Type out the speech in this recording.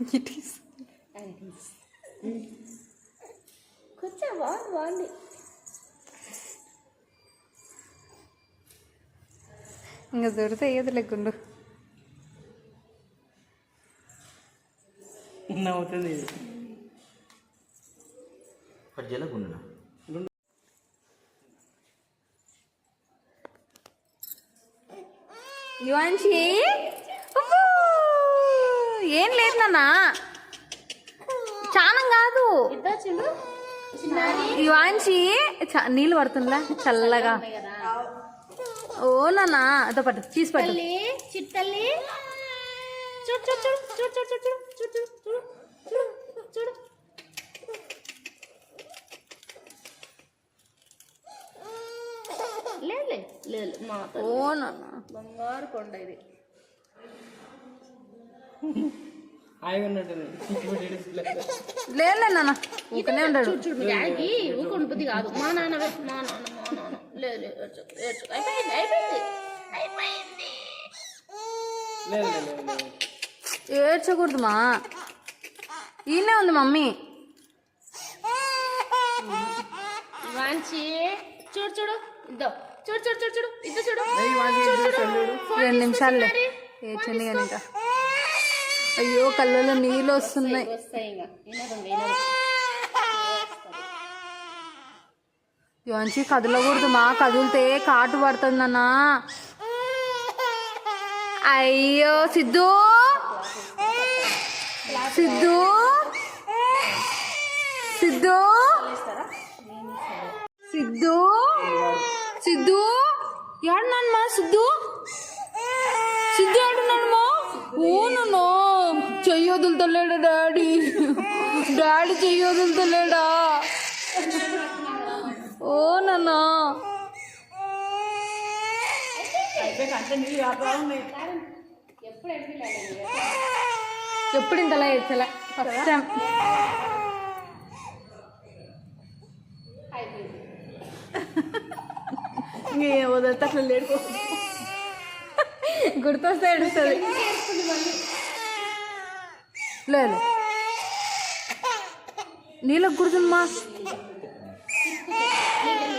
it is. And this. Kucha one one. ഇങ്ങ ദൂരത്ത് ഏതിലേക്കുണ്ട് യുവാൻഷി ఏం లేదు నాన్న చానం కాదు ఇద్దా చూడు చిన్నారి యువాన్షి చ- నీళ్ళు పడుతుందా చల్లగా ఓ నాన్న అదో పట్టు తీసి పట్టు చిట్టల్లి చూడు చూడు చూడు చూడు చూడు చూడు చూడు చూడు చూడు చూడు లేదు లేదు మా తల్లి. ఓ నాన్న బంగారు కొండ ఇది హాయిగా. లేదు నాన్న ఊకనే ఉంటాడు చూడు ఊకొని బుద్ధి కాదు. మా నాన్న మా నాన్న మా నాన్న. లేదు. అయిపోయింది అయిపోయింది. అయిపోయింది. లేదు ఏడ్చకూడదు మా ఈయనే ఉంది మమ్మీ. వాంచి చూడు చూడు ఇద్దో. చూడు చూడు చూడు చూడు ఇద్దో చూడు. రెండు నిమిషాలే. ఏడ్చండి కానీ ఇంకా అయ్యో కళ్ళలో నీళ్ళు వస్తున్నాయి. యోంచి కదలకూడదు మా కదిలితే కాటు పడుతుందన్నా అయ్యో సిద్ధు. సిద్ధు. సిద్ధు. సిద్ధు. సిద్ధు. ఏడున్నానమ్మా సిద్ధు సిద్ధు? వదులుతలేడా డాడీ. డాడీ చెయ్యి వదులుతలేడా ఓ నాన్న. ఎప్పుడు ఇంతలా ఏడ్చలే ఫస్ట్ టైం వదిలితే అట్లా లేడుకో గుర్తొస్తే ఏడుస్తుంది. లేదు. నీళ్ళకు గుర్తుందమ్మా నీళ్ళు